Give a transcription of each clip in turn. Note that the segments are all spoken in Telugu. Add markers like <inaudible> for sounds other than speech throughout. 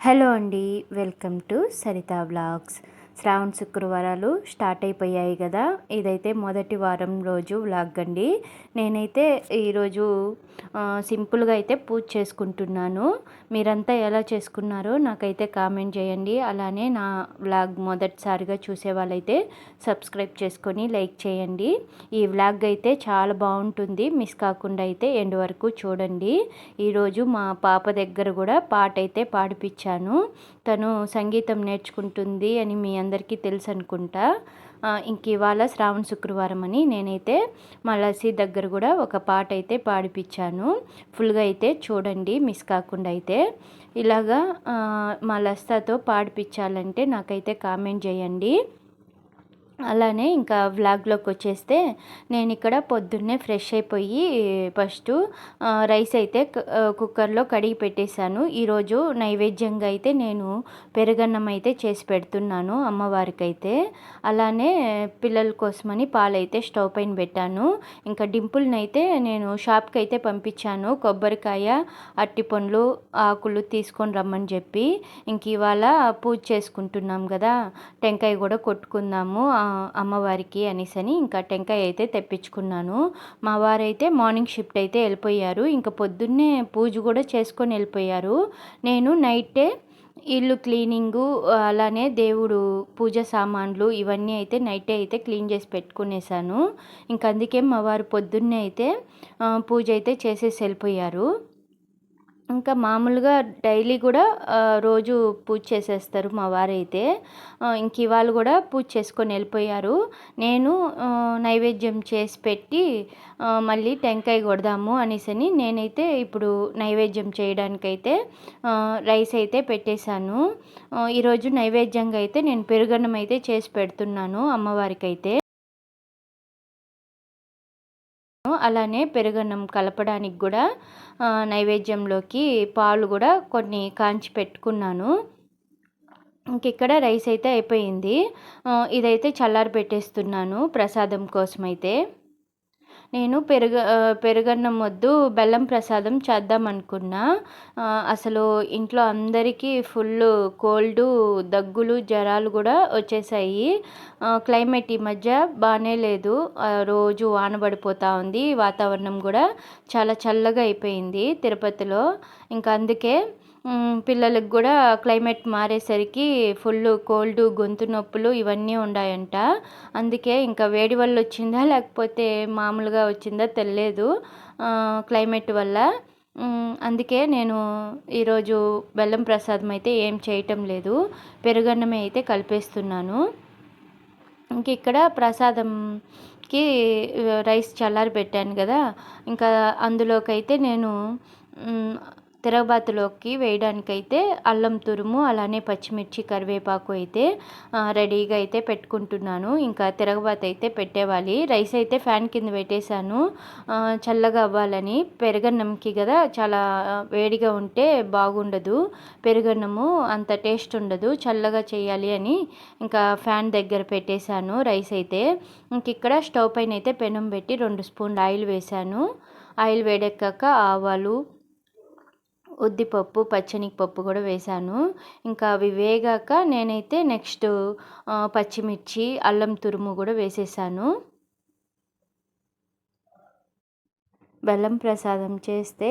హలో అండి వెల్కమ్ టు సరిత బ్లాగ్స్. శ్రావణ శుక్రవారాలు స్టార్ట్ అయిపోయాయి కదా. ఇదైతే మొదటి వారం రోజు వ్లాగ్ అండి. నేనైతే ఈరోజు సింపుల్గా అయితే పూజ చేసుకుంటున్నాను. మీరంతా ఎలా చేసుకున్నారో నాకైతే కామెంట్ చేయండి. అలానే నా వ్లాగ్ మొదటిసారిగా చూసే వాళ్ళైతే సబ్స్క్రైబ్ చేసుకొని లైక్ చేయండి. ఈ వ్లాగ్ అయితే చాలా బాగుంటుంది. మిస్ కాకుండా అయితే ఎండ్ వరకు చూడండి. ఈరోజు మా పాప దగ్గర కూడా పాట అయితే పాడిపించాను తను సంగీతం నేర్చుకుంటుంది అని మీ అందరికీ తెలుసు అనుకుంటా ఇంక ఇవాళ శ్రావణ శుక్రవారం అని నేనైతే మా లస్సీ దగ్గర కూడా ఒక పాట అయితే పాడిపించాను ఫుల్గా అయితే చూడండి మిస్ కాకుండా అయితే. ఇలాగా మా లస్తాతో పాడిపించాలంటే నాకైతే కామెంట్ చేయండి. అలానే ఇంకా వ్లాగ్లోకి వచ్చేస్తే నేను ఇక్కడ పొద్దున్నే ఫ్రెష్ అయిపోయి ఫస్ట్ రైస్ అయితే కుక్కర్లో కడిగి పెట్టేశాను. ఈరోజు నైవేద్యంగా అయితే నేను పెరుగన్నం అయితే చేసి పెడుతున్నాను అమ్మవారికి అయితే అలానే పిల్లల కోసమని పాలైతే స్టవ్ పైన పెట్టాను. ఇంకా డింపుల్ని అయితే నేను షాప్కి అయితే పంపించాను. కొబ్బరికాయ అట్టి పండ్లు ఆకులు తీసుకొని రమ్మని చెప్పి. ఇంక ఇవాళ పూజ చేసుకుంటున్నాం కదా టెంకాయ కూడా కొట్టుకుందాము. అమ్మవారికి అనేసని ఇంకా టెంకాయ అయితే తెప్పించుకున్నాను. మా వారైతే మార్నింగ్ షిఫ్ట్ అయితే వెళ్ళిపోయారు. ఇంకా పొద్దున్నే పూజ కూడా చేసుకొని వెళ్ళిపోయారు. నేను నైటే ఇల్లు క్లీనింగు అలానే దేవుడు పూజ సామాన్లు ఇవన్నీ అయితే నైటే అయితే క్లీన్ చేసి పెట్టుకునేసాను. ఇంక అందుకే మా వారు పొద్దున్నే అయితే పూజ అయితే చేసేసి వెళ్ళిపోయారు. ఇంకా మామూలుగా డైలీ కూడా రోజు పూజ చేసేస్తారు మా వారైతే. ఇంక ఇవాళ కూడా పూజ చేసుకొని వెళ్ళిపోయారు. నేను నైవేద్యం చేసి పెట్టి మళ్ళీ టెంకాయ కొడదాము అనేసని నేనైతే ఇప్పుడు నైవేద్యం చేయడానికైతే రైస్ అయితే పెట్టేశాను. ఈరోజు నైవేద్యంగా అయితే నేను పెరుగన్నం అయితే చేసి పెడుతున్నాను అమ్మవారికి అయితే అలానే పెరుగన్నం కలపడానికి కూడా నైవేద్యంలోకి పాలు కూడా కొన్ని కాంచి పెట్టుకున్నాను. ఇంకెక్కడ రైస్ అయితే అయిపోయింది. ఇదైతే చల్లారి పెట్టేస్తున్నాను ప్రసాదం కోసం అయితే నేను పెరుగ పెరుగన్నం వద్దు బెల్లం ప్రసాదం చేద్దాం అనుకున్నా. అసలు ఇంట్లో అందరికీ ఫుల్ కోల్డ్ దగ్గులు జ్వరాలు కూడా వచ్చేసాయి. క్లైమేట్ ఈ మధ్య బాగానే లేదు. రోజు వాన పడిపోతూ ఉంది వాతావరణం కూడా చాలా చల్లగా అయిపోయింది తిరుపతిలో. ఇంకా అందుకే పిల్లలకు కూడా క్లైమేట్ మారేసరికి ఫుల్ కోల్డ్ గొంతు నొప్పులు ఇవన్నీ ఉన్నాయంట అందుకే ఇంకా వేడి వల్ల వచ్చిందా లేకపోతే మామూలుగా వచ్చిందా తెలియదు క్లైమేట్ వల్ల. అందుకే నేను ఈరోజు బెల్లం ప్రసాదం అయితే ఏం చేయటం లేదు. పెరుగన్నమే అయితే కలిపేస్తున్నాను. ఇంక ఇక్కడ ప్రసాదంకి రైస్ చల్లారి పెట్టాను కదా. ఇంకా అందులోకి అయితే నేను తిరగబాతులోకి వేయడానికైతే అల్లం తురుము అలానే పచ్చిమిర్చి కరివేపాకు అయితే రెడీగా అయితే పెట్టుకుంటున్నాను. ఇంకా తిరగబాతు అయితే పెట్టేవాలి. రైస్ అయితే ఫ్యాన్ కింద పెట్టేశాను. చల్లగా అవ్వాలని. పెరుగన్నంకి కదా చాలా వేడిగా ఉంటే బాగుండదు. పెరుగన్నము అంత టేస్ట్ ఉండదు. చల్లగా చేయాలి అని ఇంకా ఫ్యాన్ దగ్గర పెట్టేశాను రైస్ అయితే. ఇంక ఇక్కడ స్టవ్ పైన అయితే పెనం పెట్టి రెండు స్పూన్లు ఆయిల్ వేశాను. ఆయిల్ వేడెక్కాక ఆవాలు ఉద్దిపప్పు పప్పు కూడా వేశాను. ఇంకా అవి వేగాక నేనైతే నెక్స్ట్ పచ్చిమిర్చి అల్లం తురుము కూడా వేసేసాను. బెల్లం ప్రసాదం చేస్తే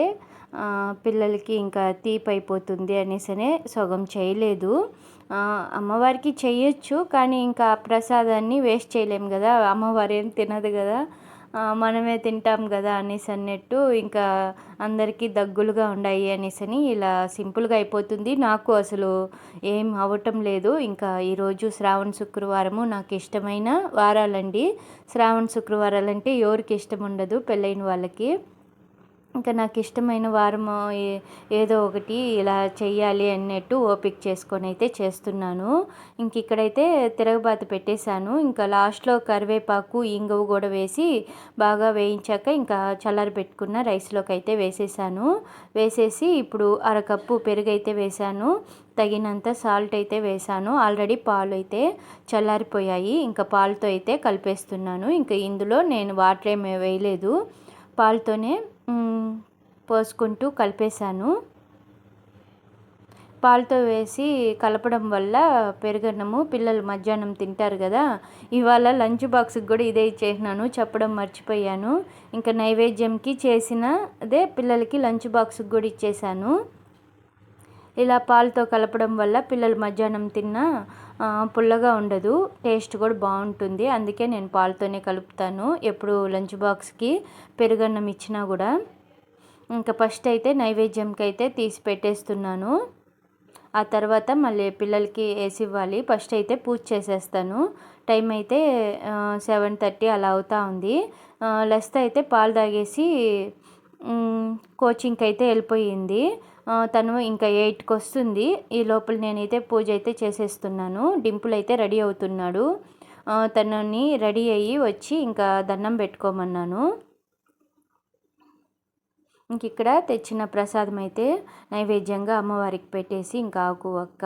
పిల్లలకి ఇంకా తీపి అయిపోతుంది అనేసనే సగం చేయలేదు. అమ్మవారికి చేయొచ్చు కానీ ఇంకా ప్రసాదాన్ని వేస్ట్ చేయలేము కదా అమ్మవారు ఏం తినదు కదా. మనమే తింటాం కదా అనేసి అన్నట్టు ఇంకా అందరికీ దగ్గులుగా ఉన్నాయి అనేసి అని ఇలా సింపుల్గా అయిపోతుంది. నాకు అసలు ఏం అవ్వటం లేదు. ఇంకా ఈరోజు శ్రావణ శుక్రవారము నాకు ఇష్టమైన వారాలండి. శ్రావణ శుక్రవారాలు అంటే ఎవరికి ఇష్టం ఉండదు. పెళ్ళైన వాళ్ళకి. ఇంకా నాకు ఇష్టమైన వారము ఏదో ఒకటి ఇలా చేయాలి అన్నట్టు ఓపిక చేసుకొని అయితే చేస్తున్నాను. ఇంక ఇక్కడైతే తిరగబాత పెట్టేశాను. ఇంకా లాస్ట్లో కరివేపాకు ఇంగువ కూడా వేసి బాగా వేయించాక ఇంకా చల్లారి పెట్టుకున్న రైస్లోకి అయితే వేసేసాను వేసేసి ఇప్పుడు అరకప్పు పెరుగు అయితే వేసాను తగినంత సాల్ట్ అయితే వేసాను ఆల్రెడీ పాలు అయితే చల్లారిపోయాయి. ఇంకా పాలతో అయితే కలిపేస్తున్నాను. ఇంకా ఇందులో నేను వాటర్ ఏమి వేయలేదు. పాలతోనే పోసుకుంటూ కలిపేశాను. పాలతో వేసి కలపడం వల్ల పెరుగన్నము పిల్లలు మధ్యాహ్నం తింటారు కదా. ఇవాళ లంచ్ బాక్స్కి కూడా ఇదే ఇచ్చేసినాను చెప్పడం మర్చిపోయాను. ఇంకా నైవేద్యంకి చేసిన అదే పిల్లలకి లంచ్ బాక్స్కి కూడా ఇచ్చేసాను ఇలా పాలతో కలపడం వల్ల పిల్లలు మధ్యాహ్నం తిన్నా పుల్లగా ఉండదు. టేస్ట్ కూడా బాగుంటుంది. అందుకే నేను పాలతోనే కలుపుతాను. ఎప్పుడు లంచ్ బాక్స్కి పెరుగన్నం ఇచ్చినా కూడా. ఇంకా ఫస్ట్ అయితే నైవేద్యంకి అయితే తీసి పెట్టేస్తున్నాను. ఆ తర్వాత మళ్ళీ పిల్లలకి వేసి ఇవ్వాలి. ఫస్ట్ అయితే పూజ చేసేస్తాను. టైం అయితే సెవెన్ థర్టీ అలా అవుతా ఉంది. లెస్త అయితే పాలు తాగేసి కోచింగ్కి అయితే వెళ్ళిపోయింది. తను ఇంకా ఎయిట్కి వస్తుంది ఈ లోపల నేనైతే పూజ అయితే చేసేస్తున్నాను. డింపుల్ అయితే రెడీ అవుతున్నాడు. తనని రెడీ అయ్యి వచ్చి ఇంకా దండం పెట్టుకోమన్నాను. ఇంక ఇక్కడ తెచ్చిన ప్రసాదం అయితే నైవేద్యంగా అమ్మవారికి పెట్టేసి ఇంకా ఆకు ఒక్క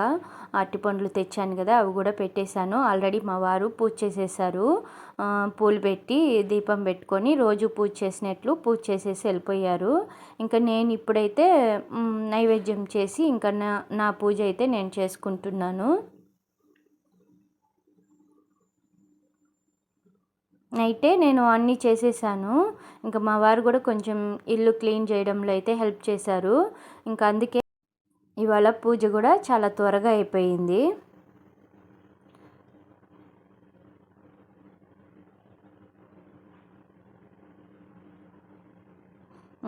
అరటిపండ్లు తెచ్చాను కదా అవి కూడా పెట్టేశాను. ఆల్రెడీ మా వారు పూజ చేసేసారు పూలు పెట్టి దీపం పెట్టుకొని రోజు పూజ చేసినట్లు పూజ చేసేసి వెళ్ళిపోయారు. ఇంకా నేను ఇప్పుడైతే నైవేద్యం చేసి ఇంకా నా నా పూజ అయితే నేను చేసుకుంటున్నాను. అయితే నేను అన్నీ చేసేసాను. ఇంకా మా వారు కూడా కొంచెం ఇల్లు క్లీన్ చేయడంలో అయితే హెల్ప్ చేశారు. ఇంకా అందుకే ఇవాళ పూజ కూడా చాలా త్వరగా అయిపోయింది.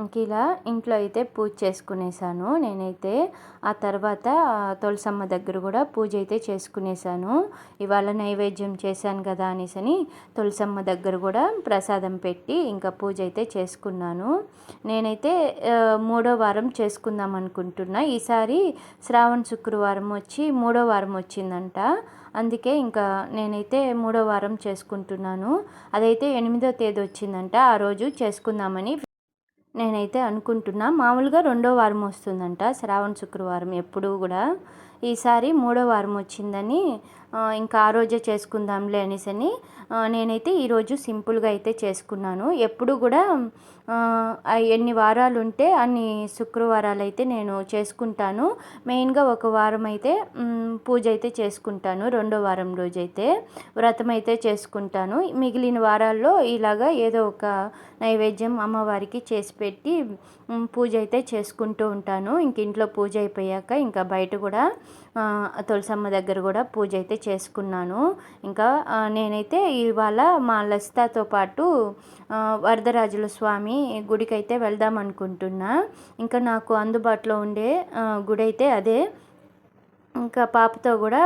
ఇంక ఇలా ఇంట్లో అయితే పూజ చేసుకునేసాను. నేనైతే ఆ తర్వాత తులసమ్మ దగ్గర కూడా పూజ అయితే చేసుకునేసాను. ఇవాళ నైవేద్యం చేశాను కదా అనేసని తులసమ్మ దగ్గర కూడా ప్రసాదం పెట్టి ఇంకా పూజ అయితే చేసుకున్నాను. నేనైతే మూడో వారం చేసుకుందాం అనుకుంటున్నా. ఈసారి శ్రావణ శుక్రవారం వచ్చి మూడో వారం వచ్చిందంట. అందుకే ఇంకా నేనైతే మూడో వారం చేసుకుంటున్నాను. అదైతే ఎనిమిదో తేదీ వచ్చిందంట. ఆ రోజు చేసుకుందామని నేనైతే అనుకుంటున్నా మామూలుగా రెండో వారం వస్తుందంట శ్రావణ శుక్రవారం ఎప్పుడూ కూడా. ఈసారి మూడో వారం వచ్చిందని ఇంకా ఆ రోజే చేసుకుందాంలే అనేసి అని నేనైతే ఈరోజు సింపుల్గా అయితే చేసుకున్నాను. ఎప్పుడు కూడా ఎన్ని వారాలు ఉంటే అన్ని శుక్రవారాలు అయితే నేను చేసుకుంటాను. మెయిన్గా ఒక వారం అయితే పూజ అయితే చేసుకుంటాను రెండో వారం రోజైతే వ్రతం అయితే చేసుకుంటాను. మిగిలిన వారాల్లో ఇలాగా ఏదో ఒక నైవేద్యం అమ్మవారికి చేసి పెట్టి పూజ అయితే చేసుకుంటూ ఉంటాను. ఇంక ఇంట్లో పూజ అయిపోయాక ఇంకా బయట కూడా తులసమ్మ దగ్గర కూడా పూజ అయితే చేసుకున్నాను. ఇంకా నేనైతే ఇవాళ మా లసితతో పాటు వరదరాజుల స్వామి గుడికి అయితే వెళ్దాం అనుకుంటున్నా. ఇంకా నాకు అందుబాటులో ఉండే గుడి అయితే అదే. ఇంకా పాపతో కూడా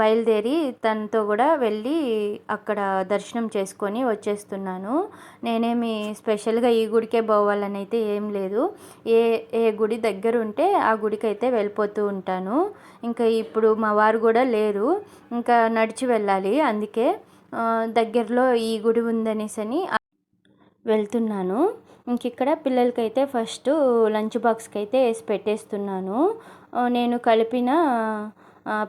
బయలుదేరి తనతో కూడా వెళ్ళి అక్కడ దర్శనం చేసుకొని వచ్చేస్తున్నాను. నేనేమి స్పెషల్గా ఈ గుడికే పోవాలని అయితే ఏం లేదు. ఏ ఏ గుడి దగ్గర ఉంటే ఆ గుడికి అయితే వెళ్ళిపోతూ ఉంటాను. ఇంకా ఇప్పుడు మా వారు కూడా లేరు. ఇంకా నడిచి వెళ్ళాలి. అందుకే దగ్గరలో ఈ గుడి ఉందనేసి అని వెళ్తున్నాను. ఇంక ఇక్కడ పిల్లలకైతే ఫస్ట్ లంచ్ బాక్స్కి అయితే వేసి పెట్టేస్తున్నాను. నేను కలిపిన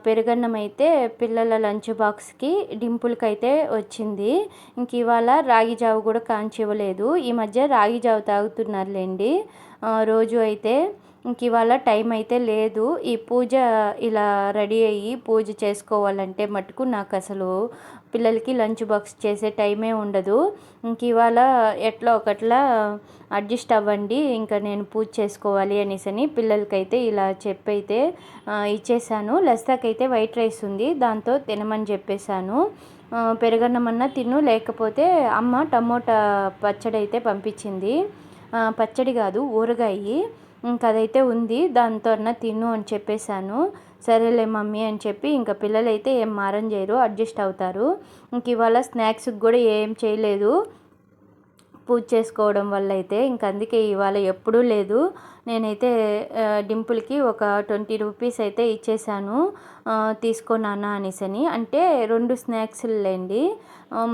పెరుగన్నం అయితే పిల్లల లంచ్ బాక్స్కి డింపుల్కి అయితే వచ్చింది. ఇంక ఇవాళ రాగి జావ కూడా కాంచివ్వలేదు. ఈ మధ్య రాగి జావ తాగుతున్నారులేండి. రోజు అయితే ఇంక ఇవాళ టైం అయితే లేదు. ఈ పూజ ఇలా రెడీ అయ్యి పూజ చేసుకోవాలంటే మటుకు నాకు అసలు పిల్లలకి లంచ్ బాక్స్ చేసే టైమే ఉండదు. ఇంక ఇవాళ ఎట్లా ఒకట్లా అడ్జస్ట్ అవ్వండి ఇంకా నేను పూజ చేసుకోవాలి అనేసి అని పిల్లలకైతే ఇలా చెప్పైతే ఇచ్చేసాను. లస్తాకైతే వైట్ రైస్ ఉంది దాంతో తినమని చెప్పేశాను పెరగన్నమన్నా తిను లేకపోతే అమ్మ టమోటా పచ్చడి అయితే పంపించింది పచ్చడి కాదు ఊరగాయి. ఇంక అదైతే ఉంది దాంతో అన్న తిను అని చెప్పేశాను. సరేలే మమ్మీ అని చెప్పి ఇంకా పిల్లలు అయితే ఏం మారం చేయరు అడ్జస్ట్ అవుతారు. ఇంక ఇవాళ స్నాక్స్కి కూడా ఏం చేయలేదు. పూజ చేసుకోవడం వల్ల అయితే ఇంక అందుకే ఇవాళ ఎప్పుడూ లేదు. నేనైతే డింపుల్కి ఒక ట్వంటీ రూపీస్ అయితే ఇచ్చేసాను. తీసుకున్నానా అనేసని. అంటే రెండు స్నాక్స్లేండి.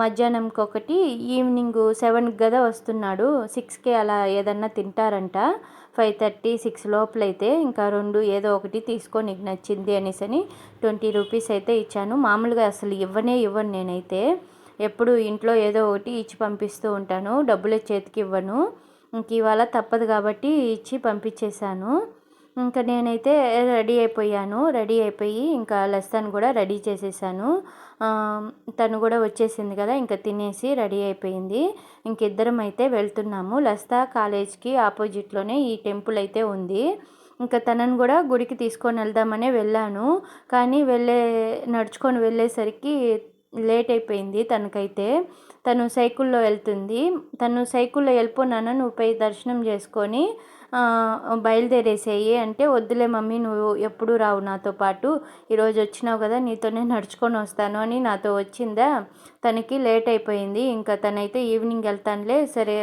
మధ్యాహ్నంకి ఒకటి ఈవినింగ్ సెవెన్కి కదా వస్తున్నాడు. సిక్స్కి అలా ఏదన్నా తింటారంట. ఫైవ్ థర్టీ సిక్స్ లోపలైతే ఇంకా రెండు ఏదో ఒకటి తీసుకో నీకు నచ్చింది అనేసి అని ట్వంటీ రూపీస్ అయితే ఇచ్చాను. మామూలుగా అసలు ఇవ్వనే ఇవ్వను నేనైతే. ఎప్పుడు ఇంట్లో ఏదో ఒకటి ఇచ్చి పంపిస్తూ ఉంటాను. డబ్బులు చేతికి ఇవ్వను. ఇంక ఇవాళ తప్పదు కాబట్టి ఇచ్చి పంపించేశాను. ఇంకా నేనైతే రెడీ అయిపోయాను. రెడీ అయిపోయి ఇంకా లస్తాను కూడా రెడీ చేసేసాను తను కూడా వచ్చేసింది కదా ఇంకా తినేసి రెడీ అయిపోయింది. ఇంకిద్దరం అయితే వెళ్తున్నాము. లస్తా కాలేజ్కి ఆపోజిట్లోనే ఈ టెంపుల్ అయితే ఉంది. ఇంకా తనను కూడా గుడికి తీసుకొని వెళ్దామనే వెళ్ళాను. కానీ వెళ్ళే నడుచుకొని వెళ్ళేసరికి లేట్ అయిపోయింది తనకైతే. తను సైకిల్లో వెళ్తుంది. తను సైకిల్లో వెళ్ళిపోనాన్న నువ్వు పోయి దర్శనం చేసుకొని బయలుదేరేసేయి అంటే వద్దులే మమ్మీ నువ్వు ఎప్పుడు రావు నాతో పాటు. ఈరోజు వచ్చినావు కదా నీతోనే నడుచుకొని వస్తాను అని నాతో వచ్చిందా? తనకి లేట్ అయిపోయింది ఇంకా తనైతే ఈవినింగ్ వెళ్తానులే. సరే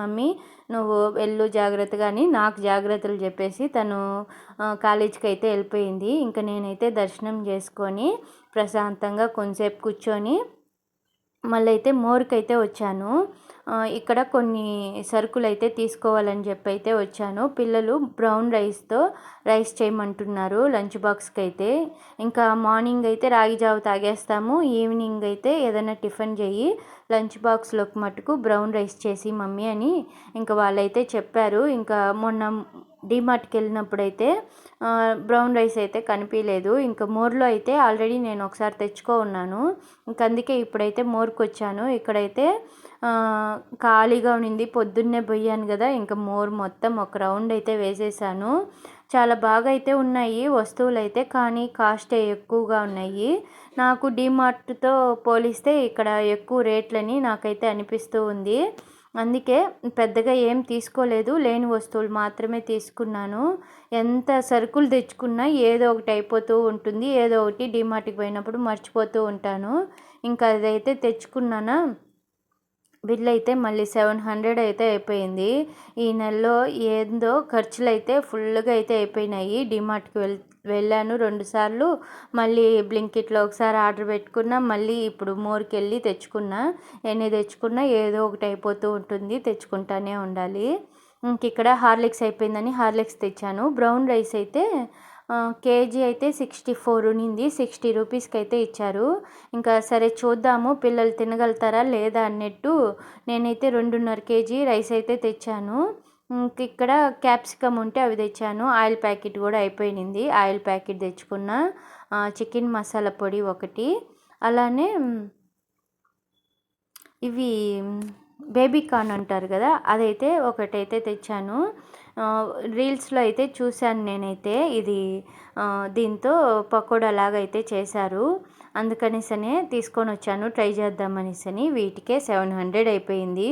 మమ్మీ నువ్వు వెళ్ళు జాగ్రత్తగా అని నాకు జాగ్రత్తలు చెప్పేసి తను కాలేజీకి అయితే వెళ్ళిపోయింది. ఇంకా నేనైతే దర్శనం చేసుకొని ప్రశాంతంగా కొంచెంసేపు కూర్చొని మళ్ళీ అయితే మోరుకైతే వచ్చాను. ఇక్కడ కొన్ని సరుకులు అయితే తీసుకోవాలని చెప్పి అయితే వచ్చాను. పిల్లలు బ్రౌన్ రైస్తో రైస్ చేయమంటున్నారు లంచ్ బాక్స్కి అయితే ఇంకా మార్నింగ్ అయితే రాగి జావ తాగేస్తాము. ఈవినింగ్ అయితే ఏదైనా టిఫిన్ చేయి లంచ్ బాక్స్లోకి మటుకు బ్రౌన్ రైస్ చేసి మమ్మీ అని ఇంకా వాళ్ళైతే చెప్పారు. ఇంకా మొన్న డిమార్ట్కి వెళ్ళినప్పుడు అయితే బ్రౌన్ రైస్ అయితే కనిపించలేదు ఇంకా మోర్లో అయితే ఆల్రెడీ నేను ఒకసారి తెచ్చుకో ఉన్నాను. ఇంకా అందుకే ఇప్పుడైతే మోర్కి వచ్చాను ఇక్కడైతే ఖాళీగా ఉండింది. పొద్దున్నే పోయాను కదా ఇంకా మోర్ మొత్తం ఒక రౌండ్ అయితే వేసేసాను. చాలా బాగా అయితే ఉన్నాయి వస్తువులు అయితే కానీ కాస్ట్ ఎక్కువగా ఉన్నాయి. నాకు డిమార్ట్తో పోలిస్తే ఇక్కడ ఎక్కువ రేట్లని నాకైతే అనిపిస్తూ ఉంది. అందుకే పెద్దగా ఏం తీసుకోలేదు లేని వస్తువులు మాత్రమే తీసుకున్నాను. ఎంత సరుకులు తెచ్చుకున్నా ఏదో ఒకటి అయిపోతూ ఉంటుంది. ఏదో ఒకటి డిమార్ట్కి పోయినప్పుడు మర్చిపోతూ ఉంటాను. ఇంకా అదైతే తెచ్చుకున్నానా? బిల్ అయితే మళ్ళీ సెవెన్ హండ్రెడ్ అయితే అయిపోయింది. ఈ నెలలో ఏందో ఖర్చులు అయితే ఫుల్గా అయితే అయిపోయినాయి. డిమార్ట్కి వెళ్ వెళ్ళాను రెండుసార్లు మళ్ళీ బ్లింకిట్లో ఒకసారి ఆర్డర్ పెట్టుకున్నా మళ్ళీ ఇప్పుడు మోర్కి వెళ్ళి తెచ్చుకున్నా. ఎన్ని తెచ్చుకున్నా ఏదో ఒకటి అయిపోతూ ఉంటుంది తెచ్చుకుంటానే ఉండాలి. ఇంక ఇక్కడ హార్లిక్స్ అయిపోయిందని హార్లిక్స్ తెచ్చాను. బ్రౌన్ రైస్ అయితే కేజీ అయితే సిక్స్టీ ఫోర్ ఉన్నింది. సిక్స్టీ రూపీస్కి అయితే ఇచ్చారు. ఇంకా సరే చూద్దాము పిల్లలు తినగలుగుతారా లేదా అన్నట్టు నేనైతే రెండున్నర కేజీ రైస్ అయితే తెచ్చాను. ఇంక ఇక్కడ క్యాప్సికమ్ ఉంటే అవి తెచ్చాను. ఆయిల్ ప్యాకెట్ కూడా అయిపోయింది ఆయిల్ ప్యాకెట్ తెచ్చుకున్న. చికెన్ మసాలా పొడి ఒకటి. అలానే ఇవి బేబీ కార్న్ అంటారు కదా అదైతే ఒకటైతే తెచ్చాను. రీల్స్లో అయితే చూశాను నేనైతే. ఇది దీంతో పకోడా లాగా అయితే చేశారు. అందుకనేసనే తీసుకొని వచ్చాను ట్రై చేద్దామనేసని. వీటికే సెవెన్ హండ్రెడ్ అయిపోయింది.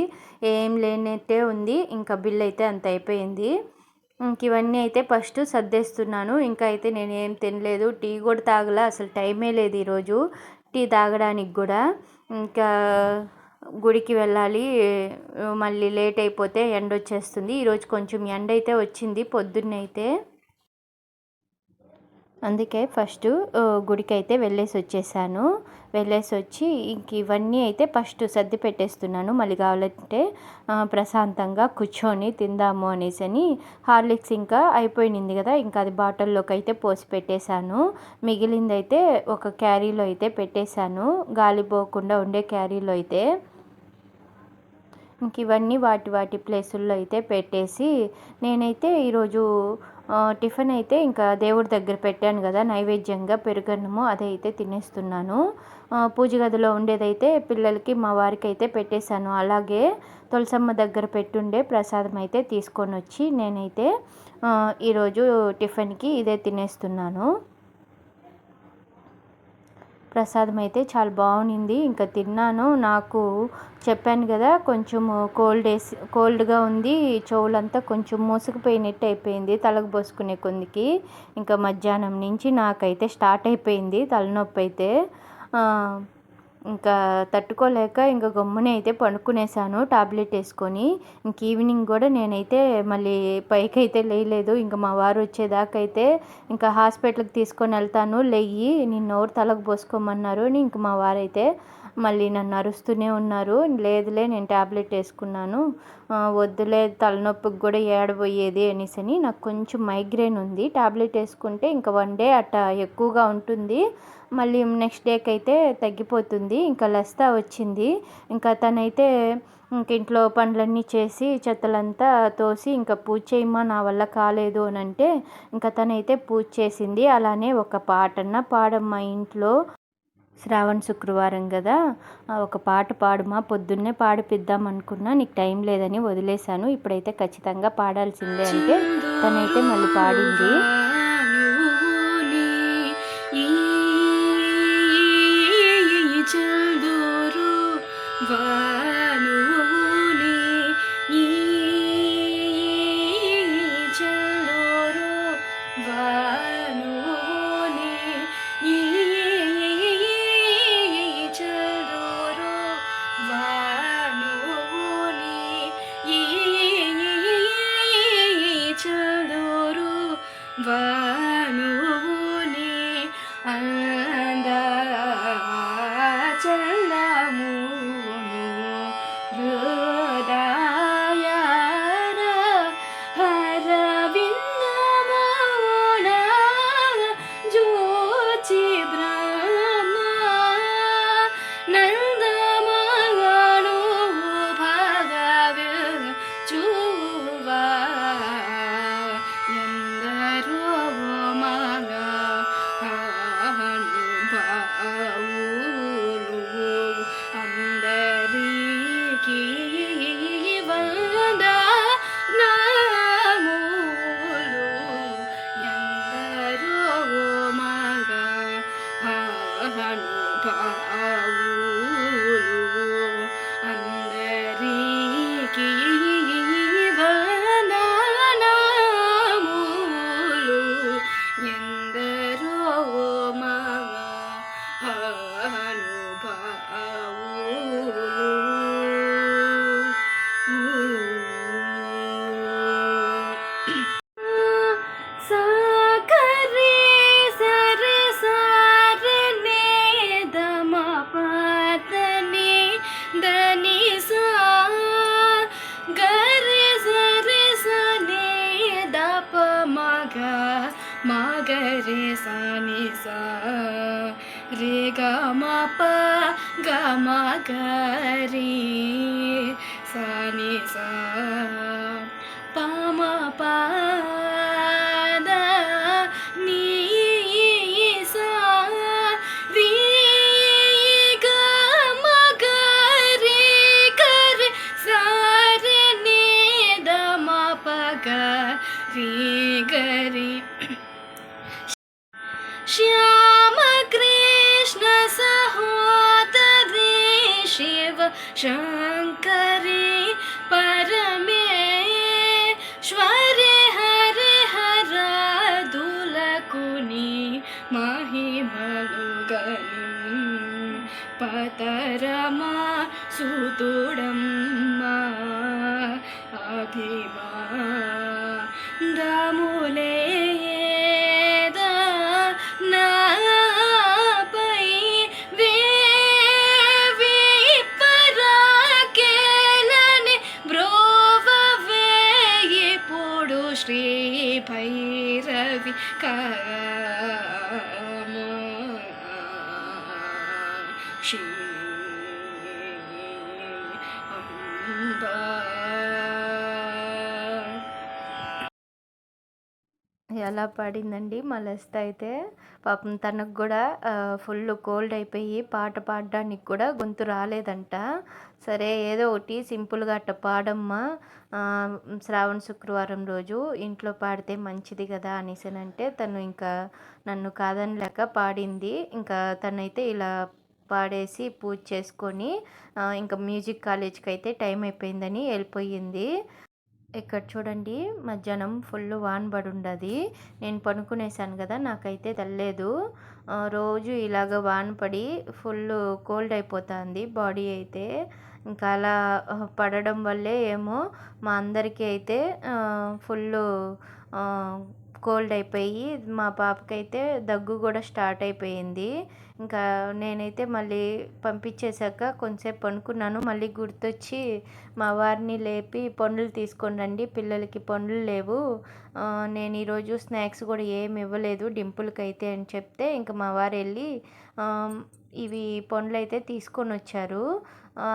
ఏం లేనట్టే ఉంది ఇంకా బిల్ అయితే అంత అయిపోయింది. ఇంక ఇవన్నీ అయితే ఫస్ట్ సర్దేస్తున్నాను. ఇంకా అయితే నేను ఏం తినలేదు. టీ కూడా తాగలే అసలు టైమే లేదు ఈరోజు. టీ తాగడానికి కూడా. ఇంకా గుడికి వెళ్ళాలి. మళ్ళీ లేట్ అయిపోతే ఎండ వచ్చేస్తుంది. ఈరోజు కొంచెం ఎండ అయితే వచ్చింది పొద్దున్నైతే. అయితే అందుకే ఫస్ట్ గుడికి అయితే వెళ్ళేసి వచ్చేసాను. వెళ్ళేసి వచ్చి ఇంక ఇవన్నీ అయితే ఫస్ట్ సర్ది పెట్టేస్తున్నాను. మళ్ళీ కావాలంటే ప్రశాంతంగా కూర్చొని తిందాము అనేసి అని. హార్లిక్స్ ఇంకా అయిపోయింది కదా ఇంకా అది బాటిల్లోకి అయితే పోసి పెట్టేశాను. మిగిలింది అయితే ఒక క్యారీలో అయితే పెట్టేశాను. గాలి పోకుండా ఉండే క్యారీలో అయితే. ఇంక ఇవన్నీ వాటి వాటి ప్లేసుల్లో అయితే పెట్టేసి నేనైతే ఈరోజు టిఫిన్ అయితే ఇంకా దేవుడి దగ్గర పెట్టాను కదా నైవేద్యంగా పెరుగన్నము అదైతే తినేస్తున్నాను. పూజ గదిలో ఉండేదైతే పిల్లలకి మా వారికి అయితే పెట్టేశాను. అలాగే తులసమ్మ దగ్గర పెట్టుండే ప్రసాదం అయితే తీసుకొని వచ్చి నేనైతే ఈరోజు టిఫిన్కి ఇదే తినేస్తున్నాను. ప్రసాదం అయితే చాలా బాగుంది ఇంకా తిన్నాను. నాకు చెప్పాను కదా కొంచెం కోల్డ్ వేసి కోల్డ్గా ఉంది. చెవులంతా కొంచెం మూసుకుపోయినట్టు అయిపోయింది. తలకు పోసుకునే కొందికి. ఇంకా మధ్యాహ్నం నుంచి నాకైతే స్టార్ట్ అయిపోయింది తలనొప్పి అయితే ఇంకా తట్టుకోలేక ఇంకా గమ్మునే అయితే పడుకునేసాను టాబ్లెట్ వేసుకొని. ఇంక ఈవినింగ్ కూడా నేనైతే మళ్ళీ పైకి అయితే లేయలేదు. ఇంకా మా వారు వచ్చేదాకైతే ఇంకా హాస్పిటల్కి తీసుకొని వెళ్తాను. లేయి నిన్న నోరు తలకు పోసుకోమన్నారు అని ఇంక మా వారైతే మళ్ళీ నన్ను అరుస్తూనే ఉన్నారు. లేదులే నేను ట్యాబ్లెట్ వేసుకున్నాను. వద్దులే తలనొప్పికి కూడా ఏడబోయేది అనేసి నాకు కొంచెం మైగ్రేన్ ఉంది. ట్యాబ్లెట్ వేసుకుంటే ఇంకా వన్ డే అట్టా ఎక్కువగా ఉంటుంది. మళ్ళీ నెక్స్ట్ డేకి అయితే తగ్గిపోతుంది. ఇంకా లస్తా వచ్చింది. ఇంకా తనైతే ఇంక ఇంట్లో పనులన్నీ చేసి చెత్తలంతా తోసి ఇంకా పూజ చేయమ్మా నా వల్ల కాలేదు అని అంటే ఇంకా తనైతే పూజ చేసింది. అలానే ఒక పాటన్న పాడమ్మా ఇంట్లో. శ్రావణ శుక్రవారం కదా ఒక పాట పాడుమా పొద్దున్నే పాడిపిద్దాం అనుకున్నా నీకు టైం లేదని వదిలేశాను. ఇప్పుడైతే ఖచ్చితంగా పాడాల్సిందే అంటే తనైతే మళ్ళీ పాడింది. సూతుడమ్మా. అభిమా దాములే అలా పడిందండి మా లలిత అయితే. పాపం తనకు కూడా ఫుల్ కోల్డ్ అయిపోయి పాట పాడడానికి కూడా గొంతు రాలేదంట. సరే ఏదో ఒకటి సింపుల్గా అట్ట పాడమ్మా. శ్రావణ శుక్రవారం రోజు ఇంట్లో పాడితే మంచిది కదా అనేసానంటే తను ఇంకా నన్ను కాదనలేక పాడింది. ఇంకా తనైతే ఇలా పాడేసి పూజ చేసుకొని ఇంకా మ్యూజిక్ కాలేజ్కి అయితే టైం అయిపోయిందని వెళ్ళిపోయింది. ఇక్కడ చూడండి మధ్యాహ్నం ఫుల్ వాన్ పడి ఉండదు నేను పనుకునేసాను కదా నాకైతే తెల్లేదు. రోజు ఇలాగ వాన పడి ఫుల్ కోల్డ్ అయిపోతుంది బాడీ అయితే. ఇంకా అలా పడడం వల్లే ఏమో మా అందరికీ అయితే ఫుల్ కోల్డ్ అయిపోయి మా పాపకైతే దగ్గు కూడా స్టార్ట్ అయిపోయింది. ఇంకా నేనైతే మళ్ళీ పంపించేశాక కొంచెంసేపు పనుకున్నాను. మళ్ళీ గుర్తొచ్చి మా వారిని లేపి పండ్లు తీసుకొని రండి పిల్లలకి పండ్లు లేవు. నేను ఈరోజు స్నాక్స్ కూడా ఏమి ఇవ్వలేదు డింపుల్కి అయితే అని చెప్తే ఇంకా మా వారు వెళ్ళి ఇవి పండ్లు అయితే తీసుకొని వచ్చారు.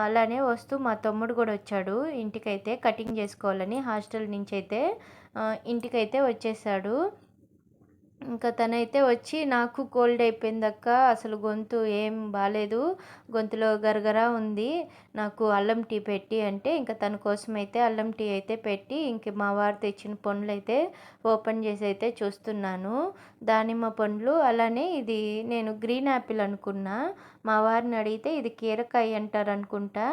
అలానే వస్తూ మా తమ్ముడు కూడా వచ్చాడు. ఇంటికైతే కటింగ్ చేసుకోవాలని హాస్టల్ నుంచి అయితే ఇంటికైతే వచ్చేసాడు. ఇంకా తనైతే వచ్చి నాకు కోల్డ్ అయిపోయిందక్క అసలు గొంతు ఏం బాగాలేదు గొంతులో గరగరా ఉంది నాకు అల్లం టీ పెట్టి అంటే ఇంకా తన కోసం అయితే అల్లం టీ అయితే పెట్టి ఇంక మా వారు తెచ్చిన పండ్లు అయితే ఓపెన్ చేసి అయితే చూస్తున్నాను. దానిమ్మ పండ్లు అలానే ఇది నేను గ్రీన్ యాపిల్ అనుకున్నా. మా వారిని అడిగితే ఇది కీరకాయ అంటారు అనుకుంటా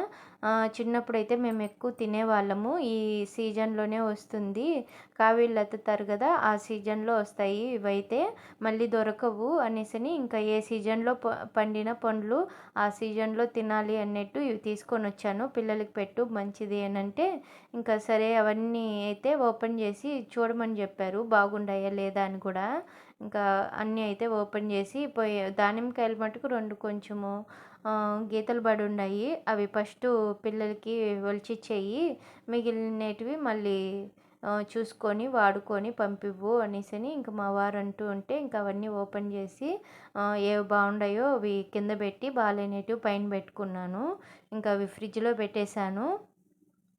చిన్నప్పుడైతే మేము ఎక్కువ తినేవాళ్ళము. ఈ సీజన్లోనే వస్తుంది. కావీళ్ళు ఎత్తుతారు కదా ఆ సీజన్లో వస్తాయి ఇవైతే. మళ్ళీ దొరకవు అనేసి ఇంకా ఏ సీజన్లో ప- పండిన పండ్లు ఆ సీజన్లో తినాలి అన్నట్టు ఇవి తీసుకొని వచ్చాను. పిల్లలకి పెట్టు మంచిది ఏనంటే అంటే ఇంకా సరే అవన్నీ అయితే ఓపెన్ చేసి చూడమని చెప్పారు. బాగుండాయా లేదా అని కూడా. ఇంకా అన్నీ అయితే ఓపెన్ చేసి పోయి దానిమ్మకాయలు మటుకు రెండు కొంచెము గీతలు పడి ఉన్నాయి అవి ఫస్ట్ పిల్లలకి ఒలిచిచ్చేయి. మిగిలినటివి మళ్ళీ చూసుకొని వాడుకొని పంపివ్వు అనేసి ఇంకా మా వారు అంటూ ఉంటే ఇంకా అవన్నీ ఓపెన్ చేసి ఏవి బాగున్నాయో అవి కింద పెట్టి బాగాలేనిటివి పైన పెట్టుకున్నాను. ఇంకా అవి ఫ్రిడ్జ్లో పెట్టేశాను.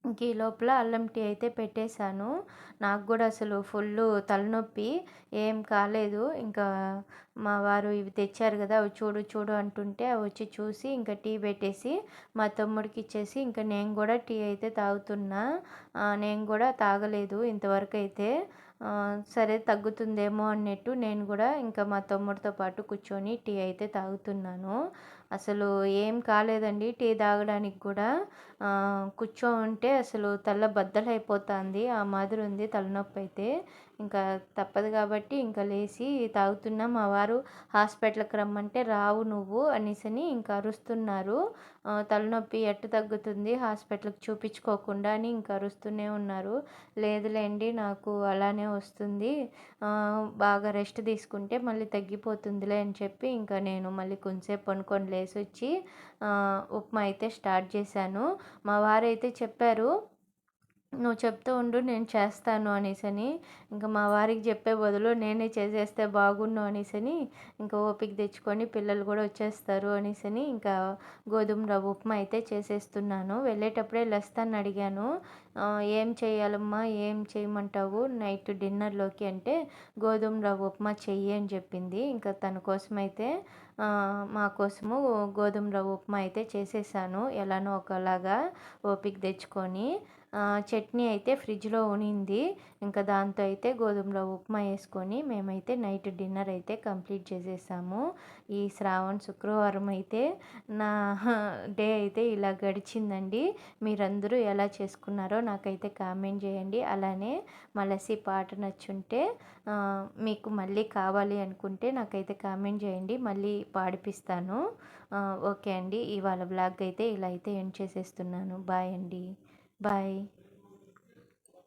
ఇంక ఈ లోపల అల్లం టీ అయితే పెట్టేశాను. నాకు కూడా అసలు ఫుల్ తలనొప్పి. ఏం కాలేదు. ఇంకా మా వారు ఇవి తెచ్చారు కదా అవి చూడు చూడు అంటుంటే అవి వచ్చి చూసి ఇంకా టీ పెట్టేసి మా తమ్ముడికి ఇచ్చేసి ఇంకా నేను కూడా టీ అయితే తాగుతున్నా. నేను కూడా తాగలేదు ఇంతవరకు అయితే. సరే తగ్గుతుందేమో అన్నట్టు నేను కూడా ఇంకా మా తమ్ముడితో పాటు కూర్చొని టీ అయితే తాగుతున్నాను. అసలు ఏం కాలేదండి టీ తాగడానికి కూడా. కూర్చో ఉంటే అసలు తల బద్దలైపోతుంది. ఆ మాదిరి ఉంది తలనొప్పి అయితే ఇంకా తప్పదు కాబట్టి ఇంకా లేచి తాగుతున్నా. మా వారు హాస్పిటల్కి రమ్మంటే రావు నువ్వు అనేసని ఇంకా అరుస్తున్నారు. తలనొప్పి ఎట్టు తగ్గుతుంది? హాస్పిటల్కి చూపించుకోకుండా అని ఇంకా అరుస్తూనే ఉన్నారు. లేదులేండి నాకు అలానే వస్తుంది. బాగా రెస్ట్ తీసుకుంటే మళ్ళీ తగ్గిపోతుందిలే అని చెప్పి ఇంకా నేను మళ్ళీ కొంచెంసేపు పనుకొని లేచి వచ్చి ఉప్మా అయితే స్టార్ట్ చేశాను. మా వారైతే చెప్పారు నువ్వు చెప్తూ ఉండు నేను చేస్తాను అనేసని. ఇంకా మా వారికి చెప్పే బదులు నేనే చేసేస్తే బాగుండు అనేసని ఇంకా ఓపిక తెచ్చుకొని పిల్లలు కూడా వచ్చేస్తారు అనేసని ఇంకా గోధుమ రవ్వ ఉప్మా అయితే చేసేస్తున్నాను. వెళ్ళేటప్పుడే లస్తాన్ని అడిగాను. ఏం చేయాలమ్మా? ఏం చేయమంటావు? నైట్ డిన్నర్లోకి అంటే గోధుమ రవ్వ ఉప్మా చెయ్యి అని చెప్పింది. ఇంకా తన కోసం అయితే మా కోసము గోధుమ రవ్వ ఉప్మా అయితే చేసేసాను. ఎలానో ఒకలాగా ఓపిక తెచ్చుకొని. చట్నీ అయితే ఫ్రిడ్జ్లో ఉనింది. ఇంకా దాంతో అయితే గోధుమలో ఉప్మా వేసుకొని మేమైతే నైట్ డిన్నర్ అయితే కంప్లీట్ చేసేసాము. ఈ శ్రావణ శుక్రవారం అయితే నా <laughs> డే అయితే ఇలా గడిచిందండి. మీరందరూ ఎలా చేసుకున్నారో నాకైతే కామెంట్ చేయండి. అలానే మలసి పాట నచ్చుంటే మీకు మళ్ళీ కావాలి అనుకుంటే నాకైతే కామెంట్ చేయండి. మళ్ళీ పాడిపిస్తాను. ఓకే అండి. ఇవాళ బ్లాగ్ అయితే ఇలా అయితే ఎండ్ చేసేస్తున్నాను. బాయ్ అండి. బాయ్